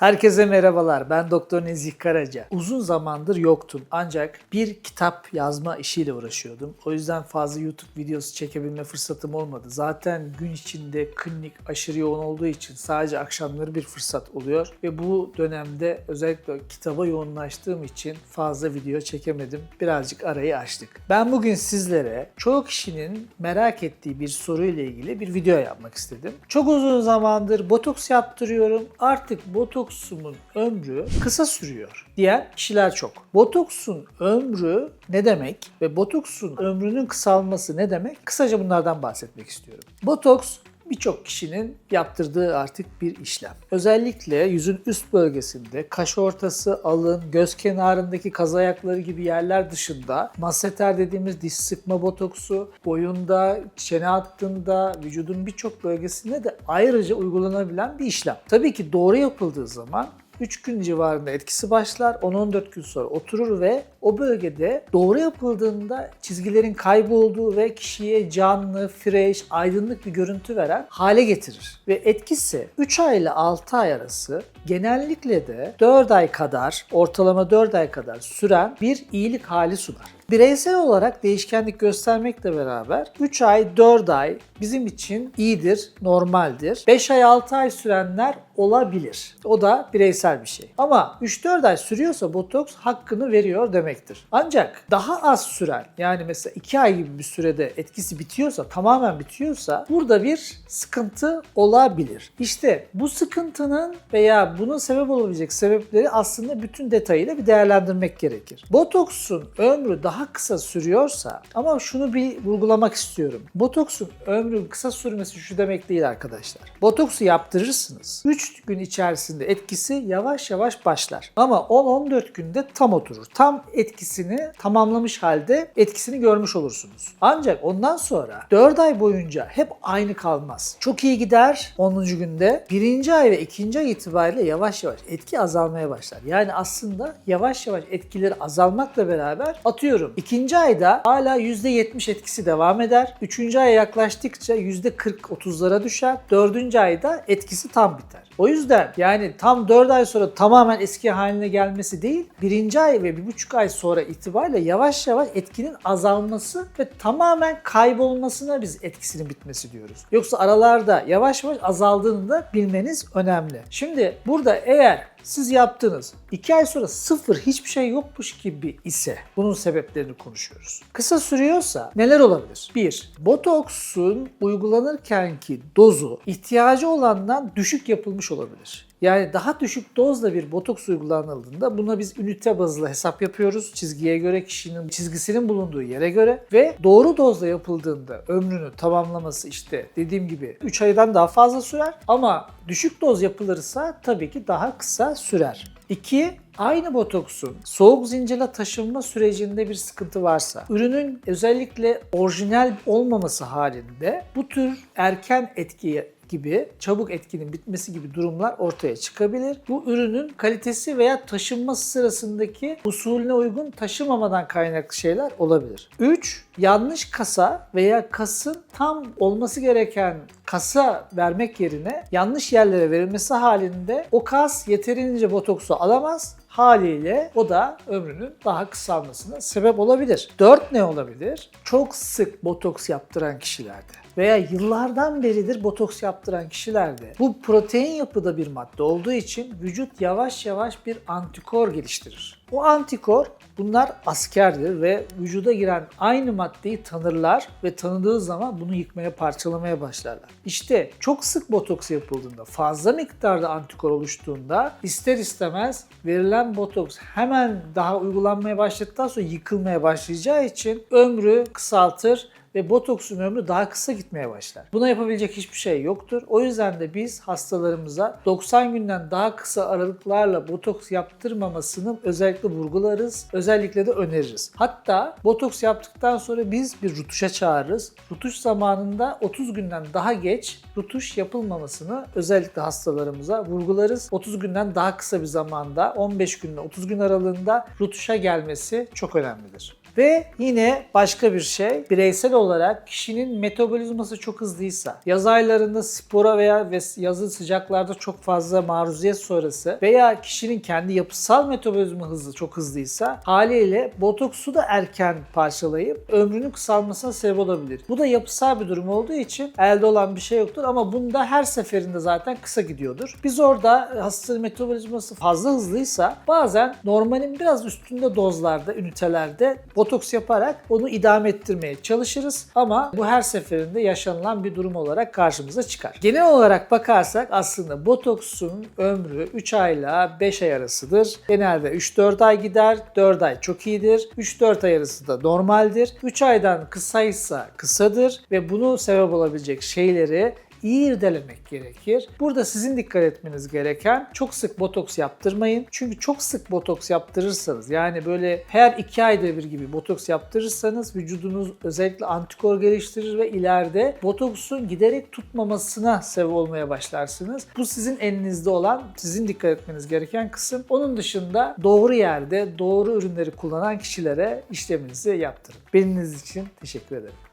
Herkese merhabalar. Ben Doktor Nezih Karaca. Uzun zamandır yoktum ancak bir kitap yazma işiyle uğraşıyordum. O yüzden fazla YouTube videosu çekebilme fırsatım olmadı. Zaten gün içinde klinik aşırı yoğun olduğu için sadece akşamları bir fırsat oluyor ve bu dönemde özellikle kitaba yoğunlaştığım için fazla video çekemedim. Birazcık arayı açtık. Ben bugün sizlere çoğu kişinin merak ettiği bir soruyla ilgili bir video yapmak istedim. Çok uzun zamandır botoks yaptırıyorum. Artık botoksumun ömrü kısa sürüyor diyen kişiler çok. Botoksun ömrü ne demek ve botoksun ömrünün kısalması ne demek? Kısaca bunlardan bahsetmek istiyorum. Botoks birçok kişinin yaptırdığı artık bir işlem. Özellikle yüzün üst bölgesinde kaş ortası, alın, göz kenarındaki kaz ayakları gibi yerler dışında masseter dediğimiz diş sıkma botoksu, boyunda, çene hattında, vücudun birçok bölgesinde de ayrıca uygulanabilen bir işlem. Tabii ki doğru yapıldığı zaman 3 gün civarında etkisi başlar. 10-14 gün sonra oturur ve o bölgede doğru yapıldığında çizgilerin kaybolduğu ve kişiye canlı, fresh, aydınlık bir görüntü veren hale getirir. Ve etkisi 3 ay ile 6 ay arası genellikle de 4 ay kadar, ortalama 4 ay kadar süren bir iyilik hali sunar. Bireysel olarak değişkenlik göstermekle beraber 3 ay, 4 ay bizim için iyidir, normaldir. 5 ay, 6 ay sürenler olabilir. O da bireysel bir şey. Ama 3-4 ay sürüyorsa botoks hakkını veriyor demektir. Ancak daha az süren yani mesela 2 ay gibi bir sürede etkisi bitiyorsa, tamamen bitiyorsa burada bir sıkıntı olabilir. İşte bu sıkıntının veya bunun sebep olabilecek sebepleri aslında bütün detayıyla bir değerlendirmek gerekir. Botoksun ömrü daha kısa sürüyorsa ama şunu bir vurgulamak istiyorum. Botoksun ömrü kısa sürmesi şu demek değil arkadaşlar. Botoksu yaptırırsınız. 3 gün içerisinde etkisi yavaş yavaş başlar. Ama 10-14 günde tam oturur. Tam etkisini tamamlamış halde etkisini görmüş olursunuz. Ancak ondan sonra 4 ay boyunca hep aynı kalmaz. Çok iyi gider 10. günde. 1. ay ve 2. ay itibariyle yavaş yavaş etki azalmaya başlar. Yani aslında yavaş yavaş etkileri azalmakla beraber atıyorum 2. ayda hala %70 etkisi devam eder. 3. aya yaklaştıkça %40-30'lara düşer. 4. ayda etkisi tam biter. O yüzden yani tam 4 ay sonra tamamen eski haline gelmesi değil, 1. ay ve 1,5 ay sonra itibariyle yavaş yavaş etkinin azalması ve tamamen kaybolmasına biz etkisinin bitmesi diyoruz. Yoksa aralarda yavaş yavaş azaldığını da bilmeniz önemli. Şimdi burada eğer siz yaptınız. 2 ay sonra sıfır hiçbir şey yokmuş gibi ise bunun sebeplerini konuşuyoruz. Kısa sürüyorsa neler olabilir? 1. Botoksun uygulanırkenki dozu ihtiyacı olandan düşük yapılmış olabilir. Yani daha düşük dozla bir botoks uygulanıldığında buna biz ünite bazlı hesap yapıyoruz. Çizgiye göre kişinin çizgisinin bulunduğu yere göre ve doğru dozla yapıldığında ömrünü tamamlaması işte dediğim gibi 3 aydan daha fazla sürer ama düşük doz yapılırsa tabii ki daha kısa sürer. 2. Aynı botoksun soğuk zincirle taşınma sürecinde bir sıkıntı varsa, ürünün özellikle orijinal olmaması halinde bu tür erken etkiye gibi çabuk etkinin bitmesi gibi durumlar ortaya çıkabilir. Bu ürünün kalitesi veya taşınması sırasındaki usulüne uygun taşımamadan kaynaklı şeyler olabilir. 3. Yanlış kasa veya kasın tam olması gereken kasa vermek yerine yanlış yerlere verilmesi halinde o kas yeterince botoksu alamaz haliyle o da ömrünün daha kısalmasına sebep olabilir. 4 ne olabilir? Çok sık botoks yaptıran kişilerde veya yıllardan beridir botoks yaptıran kişilerde bu protein yapıda bir madde olduğu için vücut yavaş yavaş bir antikor geliştirir. O antikor bunlar askerdir ve vücuda giren aynı maddeyi tanırlar ve tanıdığı zaman bunu yıkmaya, parçalamaya başlarlar. İşte çok sık botoks yapıldığında, fazla miktarda antikor oluştuğunda ister istemez verilen botoks hemen daha uygulanmaya başladıktan sonra yıkılmaya başlayacağı için ömrü kısaltır ve botoksun ömrü daha kısa gitmeye başlar. Buna yapabilecek hiçbir şey yoktur. O yüzden de biz hastalarımıza 90 günden daha kısa aralıklarla botoks yaptırmamasını özellikle vurgularız. Özellikle de öneririz. Hatta botoks yaptıktan sonra biz bir rutuşa çağırırız. Rutuş zamanında 30 günden daha geç rutuş yapılmamasını özellikle hastalarımıza vurgularız. 30 günden daha kısa bir zamanda 15 günle 30 gün aralığında rutuşa gelmesi çok önemlidir. Ve yine başka bir şey, bireysel olarak kişinin metabolizması çok hızlıysa, yaz aylarında spora veya ve yazın sıcaklarda çok fazla maruziyet sonrası veya kişinin kendi yapısal metabolizma hızı çok hızlıysa haliyle botoksu da erken parçalayıp ömrünün kısalmasına sebep olabilir. Bu da yapısal bir durum olduğu için elde olan bir şey yoktur ama bunda her seferinde zaten kısa gidiyordur. Biz orada hastanın metabolizması fazla hızlıysa bazen normalin biraz üstünde dozlarda, ünitelerde botoks yaparak onu idame ettirmeye çalışırız ama bu her seferinde yaşanılan bir durum olarak karşımıza çıkar. Genel olarak bakarsak aslında botoksun ömrü 3 ayla 5 ay arasıdır. Genelde 3-4 ay gider, 4 ay çok iyidir. 3-4 ay arası da normaldir. 3 aydan kısaysa kısadır ve bunu sebep olabilecek şeyleri iyi irdelemek gerekir. Burada sizin dikkat etmeniz gereken çok sık botoks yaptırmayın. Çünkü çok sık botoks yaptırırsanız yani böyle her iki ayda bir gibi botoks yaptırırsanız vücudunuz özellikle antikor geliştirir ve ileride botoksun giderek tutmamasına sebep olmaya başlarsınız. Bu sizin elinizde olan, sizin dikkat etmeniz gereken kısım. Onun dışında doğru yerde doğru ürünleri kullanan kişilere işleminizi yaptırın. Beniniz için teşekkür ederim.